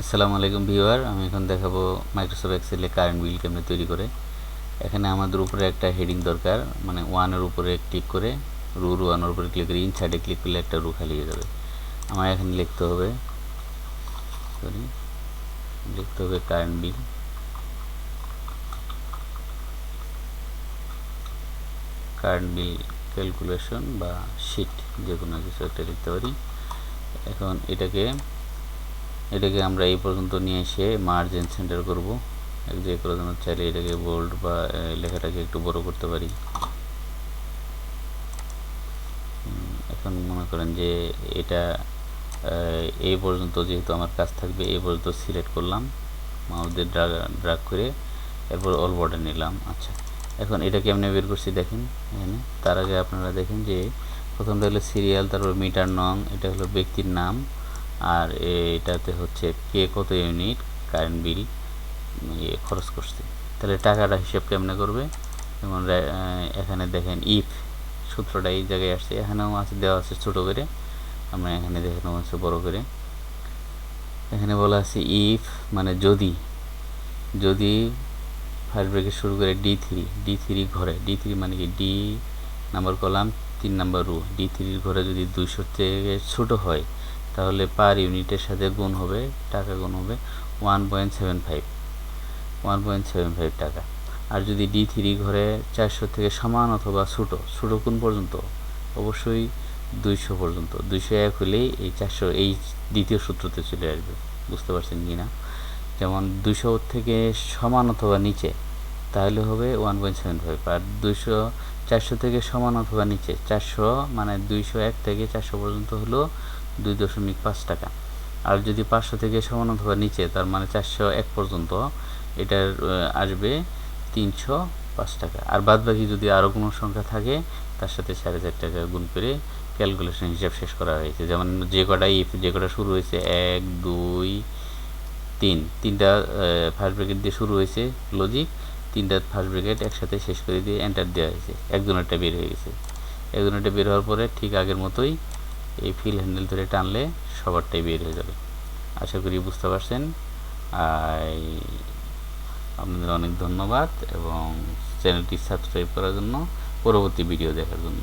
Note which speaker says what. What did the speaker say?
Speaker 1: আসসালামু আলাইকুম ভিউয়ার, আমি এখন দেখাবো মাইক্রোসফট এক্সেলে কারেন্ট বিল কেমনে তৈরি করে। এখানে আমাদের উপরে একটা হেডিং দরকার মানে ওয়ানের উপরে ক্লিক করে রু রু ওয়ানের উপরে ক্লিক করে ইনসাইডে ক্লিক করলে একটা রু খালি হয়ে যাবে। আমার এখানে লিখতে হবে সরি লিখতে হবে current bill current bill calculation বা শিট যে কোনো কিছু একটা লিখতে পারি। এখন এটাকে এটাকে আমরা এই পর্যন্ত নিয়ে এসে মার্জিন সেন্টার করব। যে কোনো জন্য চাইলে এটাকে বোল্ড বা লেখাটাকে একটু বড় করতে পারি। এখন মনে করেন যে এটা এই পর্যন্ত যেহেতু আমার কাজ থাকবে, এই পর্যন্ত সিলেক্ট করলাম। মাউস ড্রাগ ড্রাগ করে এরপর অল বর্ডার নিলাম। আচ্ছা এখন এটা কেমনে বের করছি দেখেন এখানে। তার আগে আপনারা দেখেন যে প্রথমটা হলো সিরিয়াল তারপর মিটার নং, এটা হলো ব্যক্তির নাম। আর এটাতে হচ্ছে কে কত ইউনিট কারেন্ট বিল ইয়ে খরচ করছে। তাহলে টাকাটা হিসেব কেমনে করবে? যেমন এখানে দেখেন ইফ সূত্রটা এই জায়গায় আসছে, এখানেও আছে, দেওয়া আছে ছোটো করে। আমরা এখানে দেখানো আছে বড় করে। এখানে বলা আছে ইফ মানে যদি যদি ফায়ার ব্রেকেট শুরু করে ডি থ্রি ডি থ্রি ঘরে ডি থ্রি মানে কি? ডি নাম্বার কলাম তিন নাম্বার রু ডি থ্রির ঘরে যদি দুইশো থেকে ছোটো হয় তাহলে পার ইউনিটের সাথে গুণ হবে, টাকা গুণ হবে one point seven five one point seven five টাকা। আর যদি ডি থ্রি ঘরে চারশো থেকে সমান অথবা ছোটো ছোটো কোন পর্যন্ত? অবশ্যই দুইশো পর্যন্ত। দুইশো এক হলেই এই চারশো, এই দ্বিতীয় সূত্রতে চলে আসবে। বুঝতে পারছেন কি না? যেমন দুইশো থেকে সমান অথবা নিচে, তাহলে হবে ওয়ান পয়েন্ট সেভেন ফাইভ আর দুইশো, চারশো থেকে সমান অথবা নিচে, চারশো মানে দুইশো এক থেকে চারশো পর্যন্ত হলো দুই দশমিক পাঁচ টাকা। আর যদি পাঁচশো থেকে সমান অথবা নিচে, তার মানে চারশো এক পর্যন্ত, এটার আসবে তিনশো পাঁচ টাকা। আর বাদ বাকি যদি আরও কোনো সংখ্যা থাকে, তার সাথে সাড়ে চার টাকা গুণ করে ক্যালকুলেশন হিসাব শেষ করা হয়েছে। যেমন যে কটা ইফ যে কটা শুরু হয়েছে, এক, দুই, তিন। তিনটা ফার্স্ট ব্র্যাকেট দিয়ে শুরু হয়েছে লজিক তিনটা ফার্স্ট ব্র্যাকেট একসাথে শেষ করে দিয়ে এন্টার দেওয়া হয়েছে। একজনেরটা বের হয়ে গেছে। একজনেরটা বের হওয়ার পরে ঠিক আগের মতোই এই ফিল হ্যান্ডেল ধরে টানলে সবারটাই বের হয়ে যাবে। আশা করি বুঝতে পারছেন। আপনাদের অনেক ধন্যবাদ এবং চ্যানেলটি সাবস্ক্রাইব করার জন্য, পরবর্তী ভিডিও দেখার জন্য।